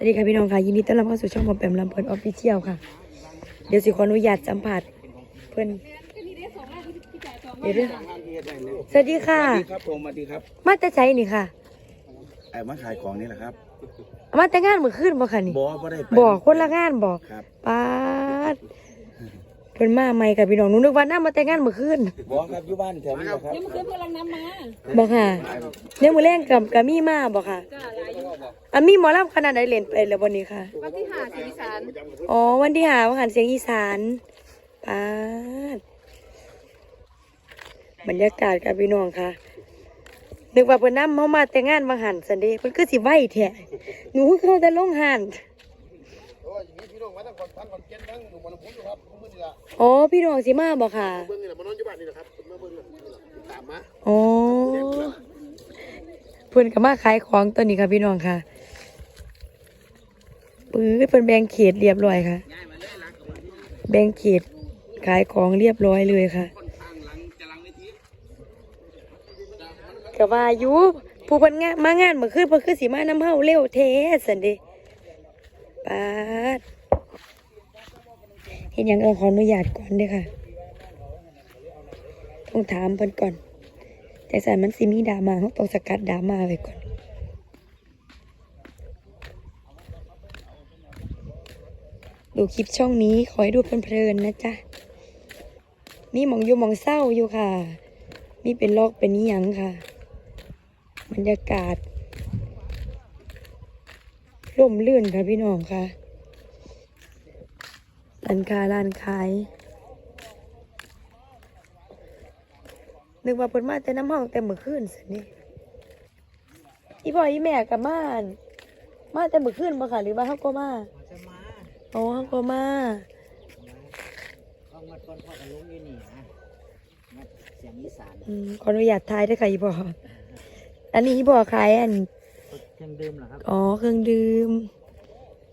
สวัสดีค่ะพี่น้องค่ะยินดีต้อนรับเข้าสู่ช่องหมอแปมลำเพลินออฟฟิเชียลค่ะ เดี๋ยวสิขออนุญาตสัมผัสเพื่อนเดี๋ยวเด้อสวัสดีค่ะ สวัสดีครับผมสวัสดีครับมาแต่ใจนี่ค่ะไอ้มาขายของนี่แหละครับ มาแต่งานเมื่อคืนบ่ค่ะนี่บอบ่ได้ไปบอกคนละงานบอกครับป้าด เพิ่นมาใหม่ค่ะพี่น้องหนูนึกว่าน้ามาแต่งานเมื่อคืนบอครับอยู่บ้านแถวนี้แหละครับยังคืนพลังน้ำมาบอกค่ะเนี่ยมื้อแรงกับกับมีมาบอกค่ะอะมีหมอลำขนาดไหนเล่นไปแล้ววันนี้ค่ะ วันที่หาสีสันอ๋อวันที่หาว่าหันเสียงอีสานปาดบรรยากาศกับพี่น้องค่ะนึกว่าเพิ่นนำเฮามาแต่งงานบางหันสันเดเพิ่นคือสิไหวแท้หนูเข้าแต่ลงหัน อ๋อพี่น้องสิมาบ่ค่ะอ๋อเพิ่นก็มาขายของตัวนี้ค่ะพี่น้องค่ะปื้อเป็นแบ่งเขตเรียบร้อยค่ะ แบ่งเขตขายของเรียบร้อยเลยค่ะก็ว่าอยู่ผู้เพิ่นงานมางานเมื่อคืนเพิ่นคือสิมาน้ำเฮาเร็วแท้สันเด ปาดเห็นยังเออขออนุญาตก่อนเด้อค่ะ ต้องถามเพิ่นก่อน แต่สายมันสิมีดามาเฮาต้องสกัดดามาไว้ก่อน ดูคลิปช่องนี้ขอให้ดูเพลินๆนะจ๊ะ มีหมองอยู่หมองเศร้าอยู่ค่ะ มีเป็นลอกเป็นนิยังค่ะ บรรยากาศ ร่มรื่นค่ะพี่น้องค่ะร้านค้าร้านขาย นึกว่าเพิ่นมาแต่น้ำห้องแต่เมื่อคืนสินี่อีพ่ออีแม่กับม่านมาแต่เมื่อคืนบ่ค่ะหรือว่าเขาก็มาจะมาอ๋อเขาก็มาเขามาตอนพ่อกับลุงอยู่นี่นะมาเสียงอีสานอืมขออนุญาตทายด้วยค่ะอีพ่ออันนี้อีพ่อขายอัน เครื่องดื่มเหรอครับอ๋อเครื่องดื่ม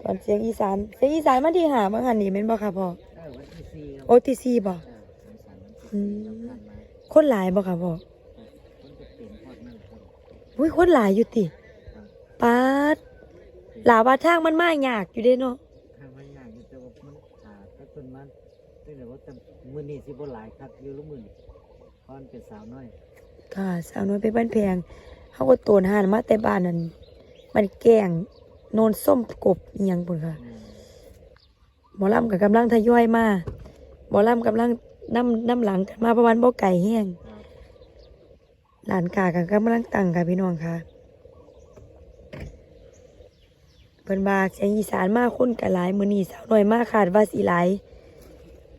ก่อนเสียงอีสานเสียงอีสานมาที่หาบางหันนี่เป็นบ่ค่ะพ่อเออวันที่สี่ครับโอทีซีบ่เอออีสานวันที่อืสี่มผ่านมาคนหลายบ่ค่ะพ่อคนจะเต็มพอดนั่นครับอุ้ยคนหลายอยู่ติปาดหลาว่าทางมันมายากอยู่เด้เนาะทางมันยากอยู่แต่ว่ามันขาดถ้าคนมันตั้งแต่ว่าแต่มือนี่สิบ่หลายครับอยู่ลูกมือนี่เพราะมันเป็นสาวน้อย ค่ะสาวน้อยไปบ้านแพงเขาก็โตนหานมาแต่บ้านนั่นมันแกล้งโนนส้มกบอีหยังพุ่นค่ะอืมหมอลำกับกำลังทยอยมาหมอลำกำลังน้ำน้ำหลังกันมาประมาณบ่ไก่แห้งครับหลานกากันกำลังตั้งค่ะพี่น้องค่ะเพิ่นบาเสียงอีสานมากคนกันหลายมือนีสาวน้อยมากขาดว่าสีหลาย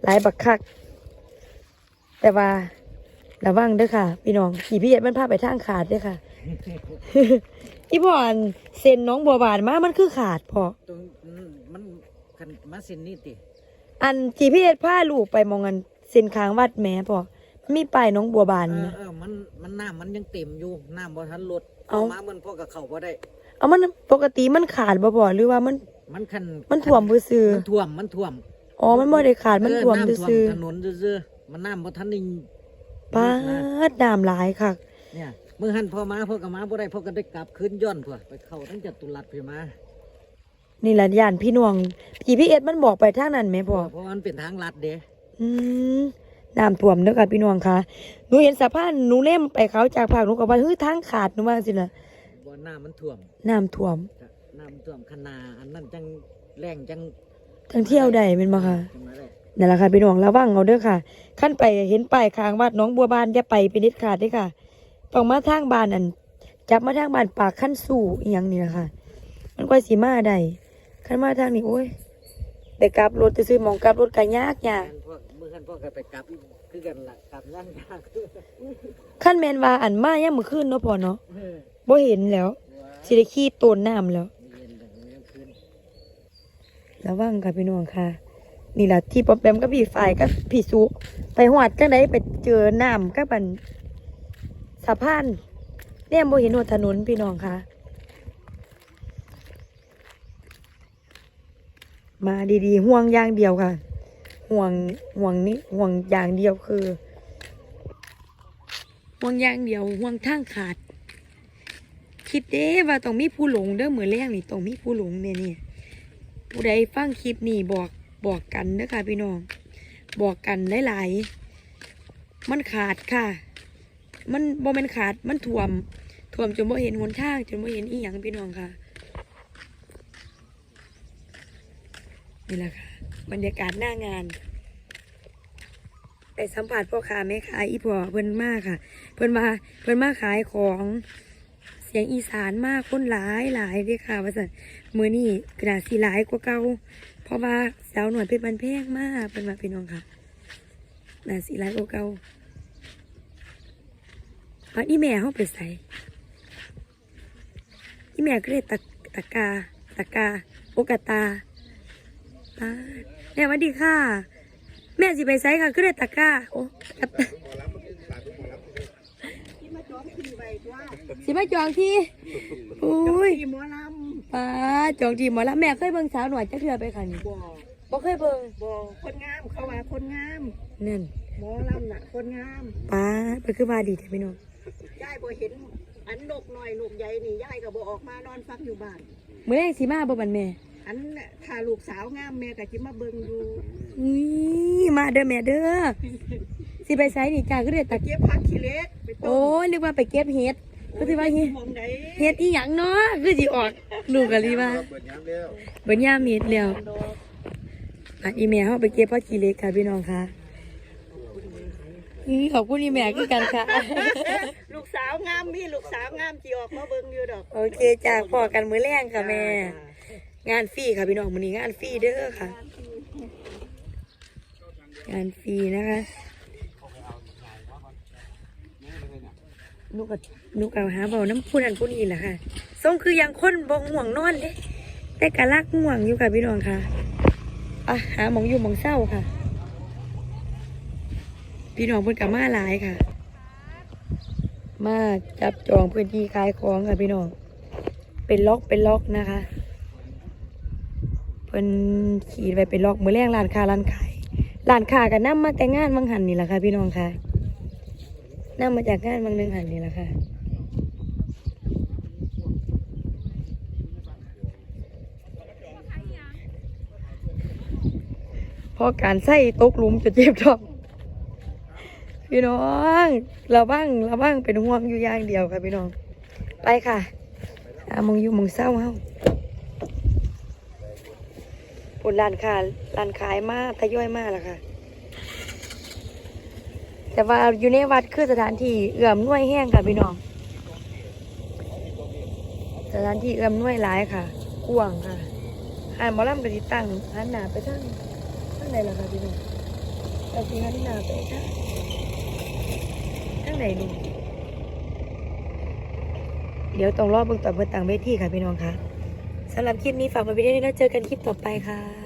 หลายบักคัก แต่ว่า ระวังเด้อค่ะ พี่น้องขี่พี่เอ็ดมันพาไปทางขาดเด้อค่ะ อีพ่อนเซ็นน้องบัวบานมา มันคือขาดพอตรงอืมมันคันมาเส้นนี่ติอันจีพี่เอ็ดพาลูกไปมองกันเซ็นค้างวัดแหม่พอมันมีป้ายน้องบัวบานเออนะ เออมันมันน้ำมันยังเต็มอยู่น้ำบ่ทันลดเอ้า มาเหมือนพ่อกับเขาบ่ได้ เอามันปกติมันขาดบ่พอหรือว่ามันมันคันมันถ่วมบื้อซื้อมันท่วมมันท่วมอ๋อมันบ่ได้ขาดมันเออถ่วมน้ำซื่อถนนซื่อๆมันน้ำบ่ทันได้ๆ ป้าดน้ำหลายค่ะ เนี่ยมือหันพ่อมาพ่อกับมาบ่ได้พ่อก็ได้กลับคืนย้อนพ่อไปเข้าทั้งจตุรัสพี่มานี่แหละย่านพี่น้องจีพี่เอ็ดมันบอกไปทางนั้นไหมพ่อเพราะว่ามันเป็นทางลัดเด้อืมน้ำท่วมเด้อค่ะพี่น้องค่ะหนูเห็นสะพานหนูเล่มไปเขาจากภาคหนูก็ว่าเฮ้ยทางขาดหนูว่าสิล่ะบ่น้ำมันท่วม น้ำท่วมจ้ะน้ำท่วมคณาอันนั้นจังแรงจังทั้งเที่ยวได้เป็นบ่ค่ะจังมาได้ นั่นแหละค่ะพี่น้องระวังเอาเด้อค่ะขั้นไปเห็นป้ายค้างวัดหน้องบัวบานอย่าไปเป็นเด็ดขาดเด้อค่ะต้องมาทางบ้านอันจับมาทางบ้านปากขั้นสู่อีหยังนี่แหละค่ะมันก็สีมาได้ขั้นมาทางนี้โอ้ยแต่กลับรถจะซื้อหมองกลับรถก็ยากยากแม่นพวกมือหันพ่อก็ไปกลับคือกันล่ะกลับย่างยากขั้นแมนว่าอันมาย่ามมือขึ้นเนาะพอเนาะเออบ่เห็นแล้วสิได้ขี้โตนน้ำแล้วเย็นแต่มันยังคืนระวังค่ะพี่น้องค่ะ นี่แหละที่ปอมแปมกับพี่ฝ่ายกับพี่สุไปหอดจังไดไปเจอน้ำกับบันสะพานเนี่ยโบเห็นหัวถนนพี่น้องคะมาดีๆ ห่วงอย่างเดียวค่ะ ห่วงห่วงนี้ห่วงอย่างเดียวคือ ห่วงอย่างเดียว ห่วงทางขาด คิดเด้ว่าต้องมีผู้หลงเด้อเหมือนแรงนี่ต้องมีผู้หลงเนี่ยนี่ผู้ใดฟังคลิปนี่บอก บอกกันเด้อค่ะพี่น้อง บอกกันหลายๆมันขาดค่ะ มันบ่แม่นขาดมันท่วมท่วมจนบ่เห็นหนทางจนบ่เห็นอีหยังพี่น้องค่ะนี่แหละค่ะบรรยากาศหน้างานไปสัมผัสพ่อค้าแม่ค้าอีพ่อเพิ่นมากค่ะ เพิ่นมาเพิ่นมาขายของเสียงอีสานมากคนหลายหลายเด้อค่ะว่าซั่นมื้อนี้กระดาษสีหลายกว่าเก่า เพราะว่าสาวหน่วยเป็นบันแพงมากเพิ่นมาพี่น้องค่ะกระดาสีหลายกว่าเก่าอันนี้แม่เฮาไปใส่อีแม่ก็เลยตะตะกาตะกา โอกาตาอ่าแม่สวัสดีค่ะ แม่สิไปไสค่ะก็เลยตะกาโอ้สิมาจองที่อุ้ย ป้าจองที่หมอละแม่เคยเบิ่งสาวหน่อยจักเทื่อไปค่ะนี่ำบ่บ่เคยเบิ่งบ่คนงามเขาว่าคนงามนั่นหมอลำน่ะคนงามป้าไปคือว่าดีแท้พี่น้องยายบ่เห็นอันนกน้อยนกใหญ่นี่ยายก็บ่ออกมานอนฟังอยู่บ้านมื้อแรกสิมาบ่บันแม่ อันน่ะถ้าลูกสาวงามแม่ก็สิมาเบิ่งอยู่อุ้ยมาเด้อแม่เด้อสิไปไสนี่จ้าก็เลยตะเก็บผักขี้เหล็กไปต้โอ้ยนึกว่าไปเก็บเห็ด ก็สิว่าเฮ็ดมองไหนเฮ็ดอีหยังเนาะคือสิออกลูกก็เลยว่าเปิดย้ำแล้วเบิ่นยามเฮ็ดแล้วดอกอะอีแม่เฮาไปเก็บผักขี้เหล็กค่ะพี่น้องค่ะอีขอบคุณอีแม่คือกันค่ะ ลูกสาวงามมีลูกสาวงามสิออกมาเบิ่งอยู่ดอก โอเคจ้าพอกันมื้อแรงค่ะแม่ งานฟรีค่ะพี่น้องมื้อนี้งานฟรีเด้อค่ะ งานฟรีนะคะ นุกกับนุกเอาหาเบาน้ำพูนันพูนีแหละค่ะทรงคือยังค้นบ่ง่วงนอนเด้แต่กะลักง่วงอยู่ค่ะพี่น้องค่ะอะหาหมองอยู่หมองเศร้าค่ะ พี่น้องเพิ่นกับมาหลายค่ะ มาจับจองพื้นที่ขายของค่ะพี่น้อง เป็นล็อกเป็นล็อกนะคะเพิ่นขีดไว้เป็นล็อกมือแรงร้านค้าร้านขายร้านค้าก็นำมาแต่งานบางหันนี่แหละค่ะ พี่น้องค่ะ นำมาจากงานบางหนึงหันนี่แหละค่ะพอการใส่ตกลุมจะเจ็บท้องพี่น้องเราบ้างเราบ้างเป็นห่วงอยู่อย่างเดียวค่ะพี่น้อง ไปค่ะอามองอยู่มองเศร้าเฮาปุ่นร้านค้าร้านขายมากทยอยมากแล้วค่ะ แต่ว่าอยู่ในวัดคือสถานที่เอื้อมน่วยแห้งค่ะพี่น้อง สถานที่เอื้อมน่วยหลายค่ะกว้างค่ะอ่านมอลำกระติตั้งหันหนาไปทางทางไหนล่ะค่ะพี่น้องเราสิหันหนาไปทางทางไหนดูเดี๋ยวต้องรอเบิ่งตอเพิ่นตั้งเวทีค่ะพี่น้องค่ะสำหรับคลิปนี้ฝากไว้เพียงเท่นี้แล้วเจอกันคลิปต่อไปค่ะ